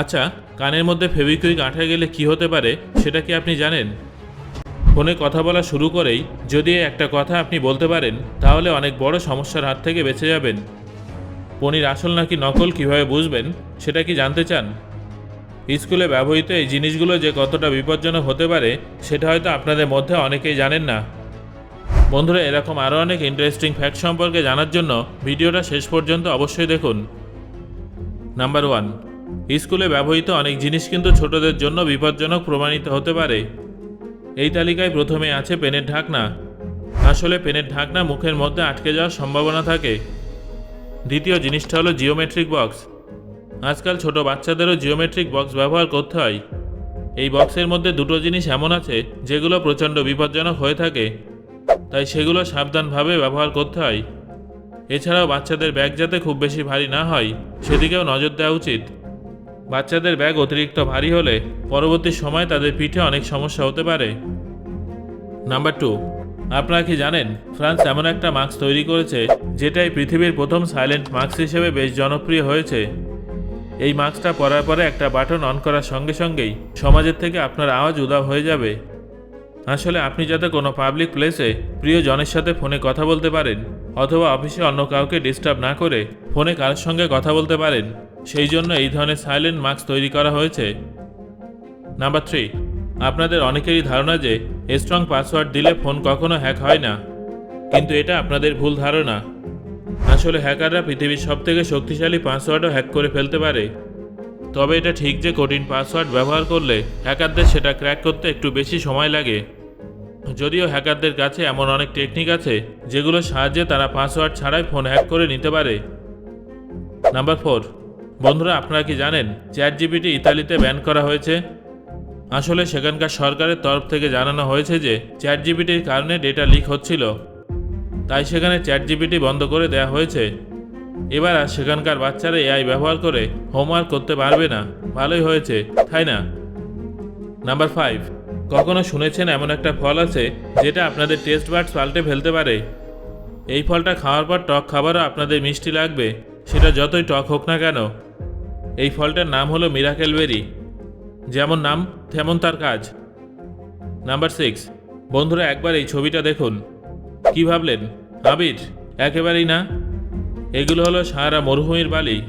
আচ্ছা কানের মধ্যে ফেবিকুইক আঠা গেলে কি হতে পারে, সেটা কি আপনি জানেন? ফোনে কথা বলা শুরু করেই যদি একটা কথা আপনি বলতে পারেন, তাহলে অনেক বড় সমস্যার হাত থেকে বেঁচে যাবেন। পনির আসল নাকি নকল কীভাবে বুঝবেন, সেটা কি জানতে চান? স্কুলে ব্যবহৃত এই জিনিসগুলো যে কতটা বিপজ্জনক হতে পারে, সেটা হয়তো আপনাদের মধ্যে অনেকেই জানেন না। বন্ধুরা, এরকম আরও অনেক ইন্টারেস্টিং ফ্যাক্ট সম্পর্কে জানার জন্য ভিডিওটা শেষ পর্যন্ত অবশ্যই দেখুন। নাম্বার ওয়ান স্কুলে ব্যবহৃত অনেক জিনিস কিন্তু ছোটদের জন্য বিপজ্জনক প্রমাণিত হতে পারে। এই তালিকায় প্রথমে আছে পেনের ঢাকনা। আসলে পেনের ঢাকনা মুখের মধ্যে আটকে যাওয়ার সম্ভাবনা থাকে। দ্বিতীয় জিনিসটা হলো জিওমেট্রিক বক্স। আজকাল ছোট বাচ্চাদেরও জিওমেট্রিক বক্স ব্যবহার করতে হয়। এই বক্সের মধ্যে দুটো জিনিস এমন আছে, যেগুলো প্রচণ্ড বিপজ্জনক হয়ে থাকে। তাই সেগুলো সাবধানভাবে ব্যবহার করতে হয়। এছাড়াও বাচ্চাদের ব্যাগ যাতে খুব বেশি ভারী না হয়, সেদিকেও নজর দেওয়া উচিত। বাচ্চাদের ব্যাগ অতিরিক্ত ভারী হলে পরবর্তী সময় তাদের পিঠে অনেক সমস্যা হতে পারে। নাম্বার টু, আপনারা কি জানেন, ফ্রান্স এমন একটা মাস্ক তৈরি করেছে, যেটাই পৃথিবীর প্রথম সাইলেন্ট মাস্ক হিসেবে বেশ জনপ্রিয় হয়েছে। এই মাস্কটা পরার পরে একটা বাটন অন করার সঙ্গে সঙ্গেই সমাজের থেকে আপনার আওয়াজ উদাও হয়ে যাবে। আসলে আপনি যাতে কোনো পাবলিক প্লেসে প্রিয় জনের সাথে ফোনে কথা বলতে পারেন, অথবা অফিসে অন্য কাউকে ডিস্টার্ব না করে ফোনে কারোর সঙ্গে কথা বলতে পারেন সেই জন্য এই ধরনের সাইলেন্ট মাস্ক তৈরি করা হয়েছে। নাম্বার থ্রি আপনাদের অনেকেরই ধারণা যে স্ট্রং পাসওয়ার্ড দিলে ফোন কখনো হ্যাক হয় না। কিন্তু এটা আপনাদের ভুল ধারণা। আসলে হ্যাকাররা পৃথিবীর সবথেকে শক্তিশালী পাসওয়ার্ডও হ্যাক করে ফেলতে পারে। তবে এটা ঠিক যে কঠিন পাসওয়ার্ড ব্যবহার করলে হ্যাকারদের সেটা ক্র্যাক করতে একটু বেশি সময় লাগে। যদিও হ্যাকারদের কাছে এমন অনেক টেকনিক আছে, যেগুলোর সাহায্যে তারা পাসওয়ার্ড ছাড়াই ফোন হ্যাক করে নিতে পারে। নাম্বার ফোর বন্ধুরা, আপনারা কি জানেন চ্যাট জিপিটি ইতালিতে ব্যান করা হয়েছে? আসলে সেখানকার সরকারের তরফ থেকে জানানো হয়েছে যে চ্যাট জিপিটির কারণে ডেটা লিক হচ্ছিল। তাই সেখানে চ্যাট জিপিটি বন্ধ করে দেওয়া হয়েছে। এবার আর সেখানকার বাচ্চারা এআই ব্যবহার করে হোমওয়ার্ক করতে পারবে না। ভালোই হয়েছে, তাই না? নাম্বার ফাইভ কখনো শুনেছেন এমন একটা ফল আছে যেটা আপনাদের টেস্ট বার্ডস পাল্টে ফেলতে পারে? এই ফলটা খাওয়ার পর টক খাবারও আপনাদের মিষ্টি লাগবে। সেটা যতই টক হোক না কেন এই ফলটার নাম হলো মিরাকেল বেরি। যেমন নাম, তেমন তার কাজ। Number six. বন্ধুরা, একবার এই ছবিটা দেখুন। কি ভাবলেন? আবির, একেবারেই না? এগুলো হলো সাহারা মরুভূমির বালি।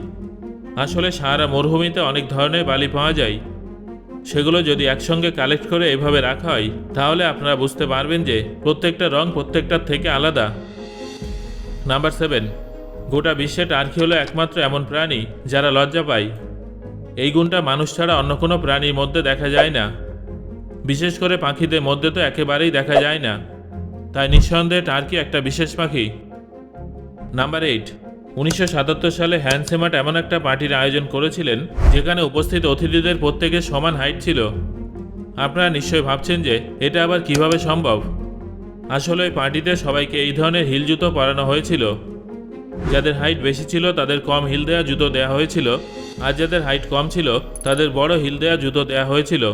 আসলে সাহারা মরুভূমিতে অনেক ধরনের বালি পাওয়া যায়। সেগুলো যদি একসঙ্গে কালেক্ট করে এভাবে রাখা হয়, তাহলে আপনারা বুঝতে পারবেন যে প্রত্যেকটা রং প্রত্যেকটার থেকে আলাদা। Number seven. গোটা বিশ্বে টার্কি হলো একমাত্র এমন প্রাণী যারা লজ্জা পায়। এই গুণটা মানুষ ছাড়া অন্য কোনো প্রাণীর মধ্যে দেখা যায় না। বিশেষ করে পাখিদের মধ্যে তো একেবারেই দেখা যায় না। তাই নিঃসন্দেহে টার্কি একটা বিশেষ পাখি। নাম্বার এইট, উনিশশো সাতাত্তর সালে হ্যান্ডসেমাট এমন একটা পার্টির আয়োজন করেছিলেন, যেখানে উপস্থিত অতিথিদের প্রত্যেকের সমান হাইট ছিল। আপনারা নিশ্চয়ই ভাবছেন যে, এটা আবার কীভাবে সম্ভব? আসলে ওই পার্টিতে সবাইকে এই ধরনের হিল জুতো পরানো হয়েছিল। যাদের হাইট বেশি ছিল, তাদের কম হিল দেয়া জুতো দেওয়া হয়েছিল। আর যাদের হাইট কম ছিল, তাদের বড় হিল দেয়া জুতো দেওয়া হয়েছিল,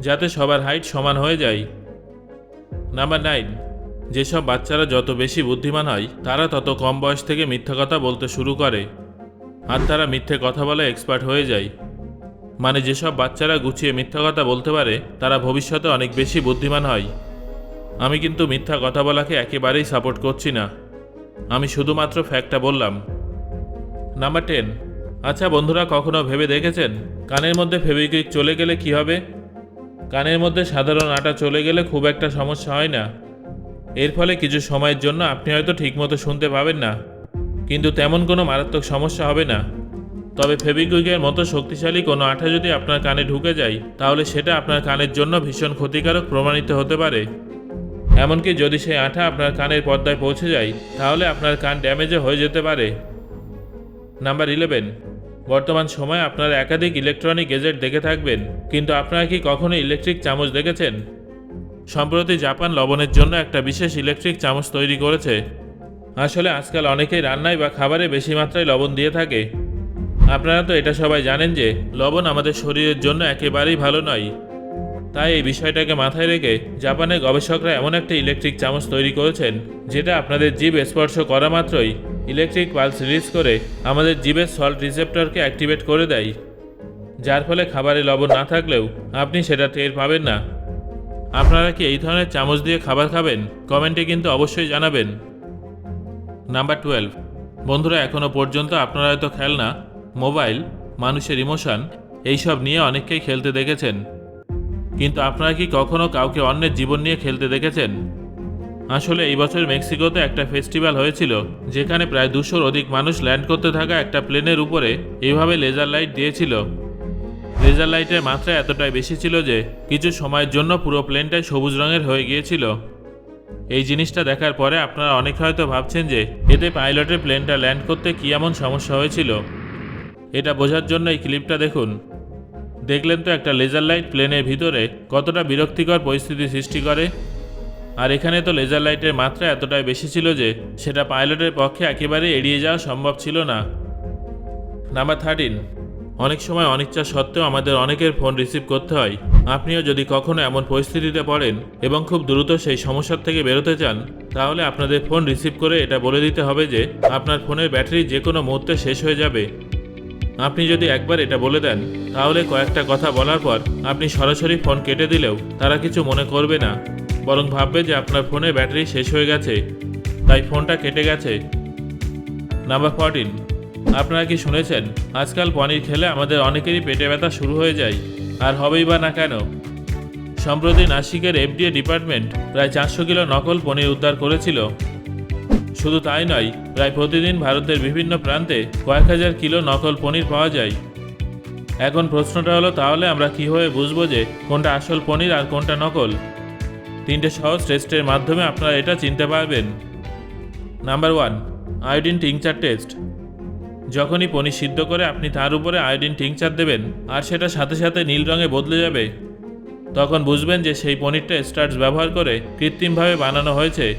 যাতে সবার হাইট সমান হয়ে যায়। নাম্বার নাইন যেসব বাচ্চারা যত বেশি বুদ্ধিমান হয়, তারা তত কম বয়স থেকে মিথ্যা কথা বলতে শুরু করে। আর তারা মিথ্যে কথা বলে এক্সপার্ট হয়ে যায়। মানে যেসব বাচ্চারা গুছিয়ে মিথ্যা কথা বলতে পারে, তারা ভবিষ্যতে অনেক বেশি বুদ্ধিমান হয়। আমি কিন্তু মিথ্যা কথা বলাকে একেবারেই সাপোর্ট করছি না। আমি শুধুমাত্র ফ্যাক্টটা বললাম। নাম্বার টেন আচ্ছা বন্ধুরা, কখনো ভেবে দেখেছেন? কানের মধ্যে ফেবিকুইক চলে গেলে কি হবে? কানের মধ্যে সাধারণ আটা চলে গেলে খুব একটা সমস্যা হয় না। এর ফলে কিছু সময়ের জন্য আপনি হয়তো ঠিকমতো শুনতে পাবেন না। কিন্তু তেমন কোনো মারাত্মক সমস্যা হবে না। তবে ফেবিকুইকের মতো শক্তিশালী কোনো আঠা যদি আপনার কানে ঢুকে যায়, তাহলে সেটা আপনার কানের জন্য ভীষণ ক্ষতিকারক প্রমাণিত হতে পারে। এমনকি যদি সেই আঠা আপনার কানের পর্দায় পৌঁছে যায়, তাহলে আপনার কান ড্যামেজও হয়ে যেতে পারে। নাম্বার ইলেভেন বর্তমান সময়ে আপনারা একাধিক ইলেকট্রনিক গেজেট দেখে থাকবেন, কিন্তু আপনারা কি কখনো ইলেকট্রিক চামচ দেখেছেন? সম্প্রতি জাপান লবণের জন্য একটা বিশেষ ইলেকট্রিক চামচ তৈরি করেছে। আসলে আজকাল অনেকেই রান্নায় বা খাবারে বেশি মাত্রায় লবণ দিয়ে থাকে। আপনারা তো এটা সবাই জানেন যে, লবণ আমাদের শরীরের জন্য একেবারেই ভালো নয়। তাই এই বিষয়টাকে মাথায় রেখে জাপানের গবেষকরা এমন একটা ইলেকট্রিক চামচ তৈরি করেছেন, যেটা আপনাদের জীব স্পর্শ করা মাত্রই ইলেকট্রিক পালস রিলিজ করে আমাদের জীবের সল্ট রিসেপ্টরকে অ্যাক্টিভেট করে দেয়। যার ফলে খাবারে লবণ না থাকলেও আপনি সেটা টের পাবেন না। আপনারা কি এই ধরনের চামচ দিয়ে খাবার খাবেন? কমেন্টে কিন্তু অবশ্যই জানাবেন। Number twelve. বন্ধুরা এখনও পর্যন্ত আপনারা হয়তো খেলনা, মোবাইল, মানুষের ইমোশন, এইসব নিয়ে অনেককেই খেলতে দেখেছেন। কিন্তু আপনারা কি কখনো কাউকে অন্যের জীবন নিয়ে খেলতে দেখেছেন? আসলে এই বছর মেক্সিকোতে একটা ফেস্টিভ্যাল হয়েছিল, যেখানে প্রায় দুশোর অধিক মানুষ ল্যান্ড করতে থাকা একটা প্লেনের উপরে এইভাবে লেজার লাইট দিয়েছিল। লেজার লাইটের মাত্রা এতটাই বেশি ছিল যে কিছু সময়ের জন্য পুরো প্লেনটাই সবুজ রঙের হয়ে গিয়েছিল। এই জিনিসটা দেখার পরে আপনারা অনেক হয়তো ভাবছেন যে, এতে পাইলটের প্লেনটা ল্যান্ড করতে কী এমন সমস্যা হয়েছিল? এটা বোঝার জন্য এই ক্লিপটা দেখুন। দেখলেন তো একটা লেজার লাইট প্লেনের ভিতরে কতটা বিরক্তিকর পরিস্থিতি সৃষ্টি করে। আর এখানে তো লেজার লাইটের মাত্রা এতটাই বেশি ছিল যে সেটা পাইলটের পক্ষে একেবারে এড়িয়ে যাওয়া সম্ভব ছিল না। নাম্বার থার্টিন অনেক সময় অনিচ্ছা সত্ত্বেও আমাদের অনেকের ফোন রিসিভ করতে হয়। আপনিও যদি কখনো এমন পরিস্থিতিতে পড়েন এবং খুব দ্রুত সেই সমস্যার থেকে বেরোতে চান, তাহলে আপনাদের ফোন রিসিভ করে এটা বলে দিতে হবে যে আপনার ফোনের ব্যাটারি যে কোনো মুহূর্তে শেষ হয়ে যাবে। আপনি যদি একবার এটা বলে দেন, তাহলে কয়েকটা কথা বলার পর আপনি সরাসরি ফোন কেটে দিলেও তারা কিছু মনে করবে না, বরং ভাববে যে আপনার ফোনে ব্যাটারি শেষ হয়ে গেছে, তাই ফোনটা কেটে গেছে। নাম্বার ফোরটিন আপনারা কি শুনেছেন, আজকাল পনির খেলে আমাদের অনেকেরই পেটে ব্যথা শুরু হয়ে যায়, আর হবেই বা না কেন? সম্প্রতি নাসিকের এফডিএ ডিপার্টমেন্ট প্রায় চারশো কিলো নকল পনির উদ্ধার করেছিল। শুধু তাই নয় প্রায় প্রতিদিন ভারতের বিভিন্ন প্রান্তে কয়েক হাজার কিলো নকল পনির পাওয়া যায়। এখন প্রশ্নটা হলো, তাহলে আমরা কীভাবে বুঝব যে কোনটা আসল পনির আর কোনটা নকল? তিনটে সহজ টেস্টের মাধ্যমে আপনারা এটা চিনতে পারবেন। Number one, iodine tincture test. যখনই পনির সিদ্ধ করে আপনি তার উপরে আয়োডিন টিংচার দেবেন, আর সেটা সাথে সাথে নীল রঙে বদলে যাবে, তখন বুঝবেন যে সেই পনিরটা স্টার্চ ব্যবহার করে কৃত্রিমভাবে বানানো হয়েছে।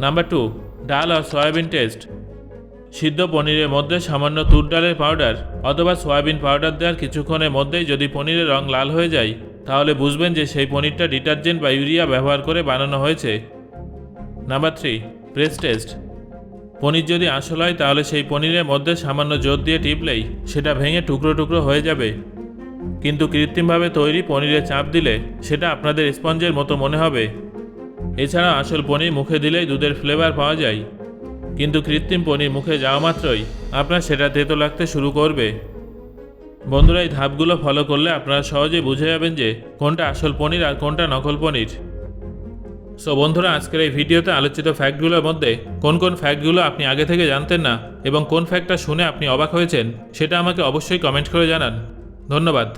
নাম্বার টু ডাল আর সয়াবিন টেস্ট। সিদ্ধ পনিরের মধ্যে সামান্য তুর ডালের পাউডার অথবা সয়াবিন পাউডার দেওয়ার কিছুক্ষণের মধ্যেই যদি পনিরের রং লাল হয়ে যায়, তাহলে বুঝবেন যে সেই পনিরটা ডিটারজেন্ট বা ইউরিয়া ব্যবহার করে বানানো হয়েছে। Number three press test paneer যদি আসল হয়, তাহলে সেই পনিরের মধ্যে সামান্য জোর দিয়ে টিপলেই সেটা ভেঙে টুকরো টুকরো হয়ে যাবে। কিন্তু কৃত্রিমভাবে তৈরি পনিরে চাপ দিলে সেটা আপনাদের স্পঞ্জের মতো মনে হবে। এছাড়া আসল পনির মুখে দিলেই দুধের ফ্লেভার পাওয়া যায়। কিন্তু কৃত্রিম পনির মুখে যাওয়া মাত্রই আপনার সেটা তেতো লাগতে শুরু করবে। বন্ধুরা, এই ধাপগুলো ফলো করলে আপনারা সহজেই বুঝে যাবেন যে কোনটা আসল পনির আর কোনটা নকল পনির। সো বন্ধুরা, আজকের এই ভিডিওতে আলোচিত ফ্যাক্টগুলোর মধ্যে কোন কোন ফ্যাক্টগুলো আপনি আগে থেকে জানতেন না এবং কোন ফ্যাক্টটা শুনে আপনি অবাক হয়েছেন, সেটা আমাকে অবশ্যই কমেন্ট করে জানান। ধন্যবাদ।